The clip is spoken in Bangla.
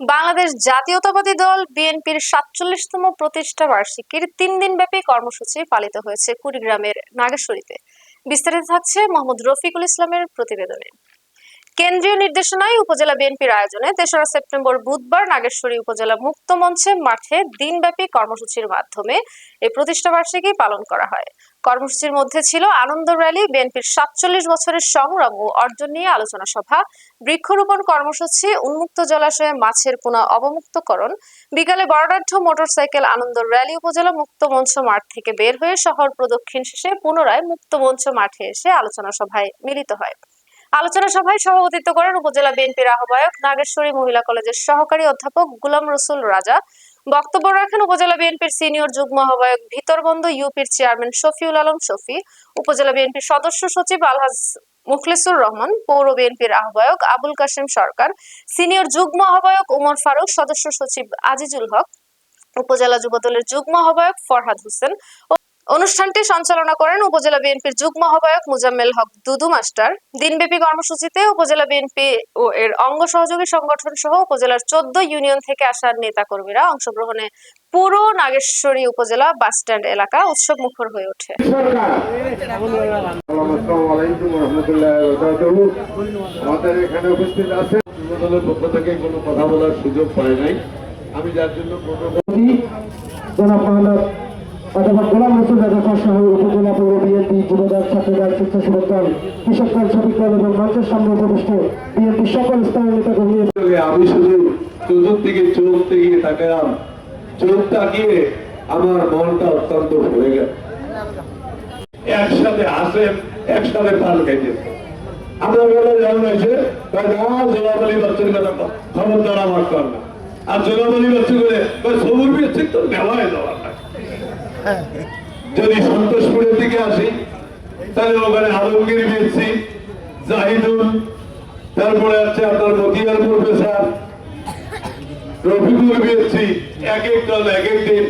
বাংলাদেশ জাতীয়তাবাদী দল বিএনপির সাতচল্লিশতম প্রতিষ্ঠা বার্ষিকীর তিন ব্যাপী কর্মসূচি পালিত হয়েছে কুড়িগ্রামের নাগেশ্বরীতে। বিস্তারিত থাকছে মোহাম্মদ রফিকুল ইসলামের প্রতিবেদনে। কেন্দ্রীয় নির্দেশনায় উপজেলা বিএনপির আয়োজনে তেসরা সেপ্টেম্বর বুধবার নাগেশ্বরী উপজেলা মুক্ত মঞ্চে মাঠে দিনব্যাপী কর্মসূচির মাধ্যমে এই প্রতিষ্ঠা বার্ষিকী পালন করা হয়। কর্মসূচির মধ্যে ছিল আনন্দ র্যালি, বিএনপির সাতচল্লিশ বছরের সংগ্রাম ও অর্জন নিয়ে আলোচনা সভা, বৃক্ষরোপণ কর্মসূচি, উন্মুক্ত জলাশয়ে মাছের পোনা অবমুক্তকরণ, বিকালে বর্ণাঢ্য মোটরসাইকেল আনন্দ র্যালি, উপজেলা মুক্ত মঞ্চ মাঠ থেকে বের হয়ে শহর প্রদক্ষিণ শেষে পুনরায় মুক্ত মঞ্চ মাঠে এসে আলোচনা সভায় মিলিত হয়। আলোচনা সভায় সভাপতিত্ব করেন উপজেলা বিএনপির আহ্বায়ক নাগেশ্বরী মহিলা কলেজের সহকারী অধ্যাপক গুলাম রসুল রাজা। বক্তব্য রাখেন উপজেলা বিএনপির সিনিয়র যুগ্ম আহ্বায়ক ভিতরবন্দ ইউপির চেয়ারম্যান শফিউল আলম শফি, উপজেলা বিএনপির সদস্য সচিব আলহাজ মুখলিসুর রহমান, পৌর বিএনপির আহ্বায়ক আবুল কাশেম সরকার, সিনিয়র যুগ্ম আহ্বায়ক উমর ফারুক, সদস্য সচিব আজিজুল হক, উপজেলা যুবদলের যুগ্ম আহ্বায়ক ফরহাদ হোসেন অনুষ্ঠানটি সঞ্চালনা করেন উপজেলা বিএনপির যুগ্ম আহ্বায়ক মুজাম্মেল হক দুদু মাস্টার। দিনব্যাপী কর্মসূচিতে উপজেলা বিএনপি ও এর অঙ্গ সহযোগী সংগঠন সহ উপজেলার চোদ্দ ইউনিয়ন থেকে আসা নেতাকর্মীরা অংশগ্রহণে পুরো নাগেশ্বরী উপজেলা বাসস্ট্যান্ড এলাকা উৎসব মুখর হয়ে ওঠে। সরকার আসসালামু আলাইকুম রহমতুল্লাহ আমাদের এখানে উপস্থিত আছে পক্ষ থেকে কোনো কথা বলার সুযোগ পাই নাই। আমি যার জন্য অথবা গোলাম রসুল রাজা সহ উপজেলা পৌর বিএনপি যুবদল, ছাত্রদল স্বেচ্ছাসেবক দল কৃষক দল শ্রমিক দল এবং মঞ্চের সামনে উপবিষ্ট বিএনপি সকল স্তরের নেতাকর্মী আমি শুধু চতুর্দিকে চোখ থেকে তাকালাম। চোখ তাকিয়ে আমার মনটা অত্যন্ত ভরে গেল। একসাথে আসেন, একসাথে পাল খাইতেছে আমরা বেলা যেমন হয়েছে জোলাবলি বাচ্চার কথা খবরদার আমার কর আর জোলাবলি বাচ্চা করে সবুর বিয়েছে তো নেওয়াই দেওয়ার না। যদি সন্তোষপুরের দিকে আসি, তাহলে ওখানে আলমগীর মেসি জাহিদুল, তারপরে আছে আপনার মতিয়ার প্রফেসর, রফিকুল মেসি এক এক দল, এক এক দিন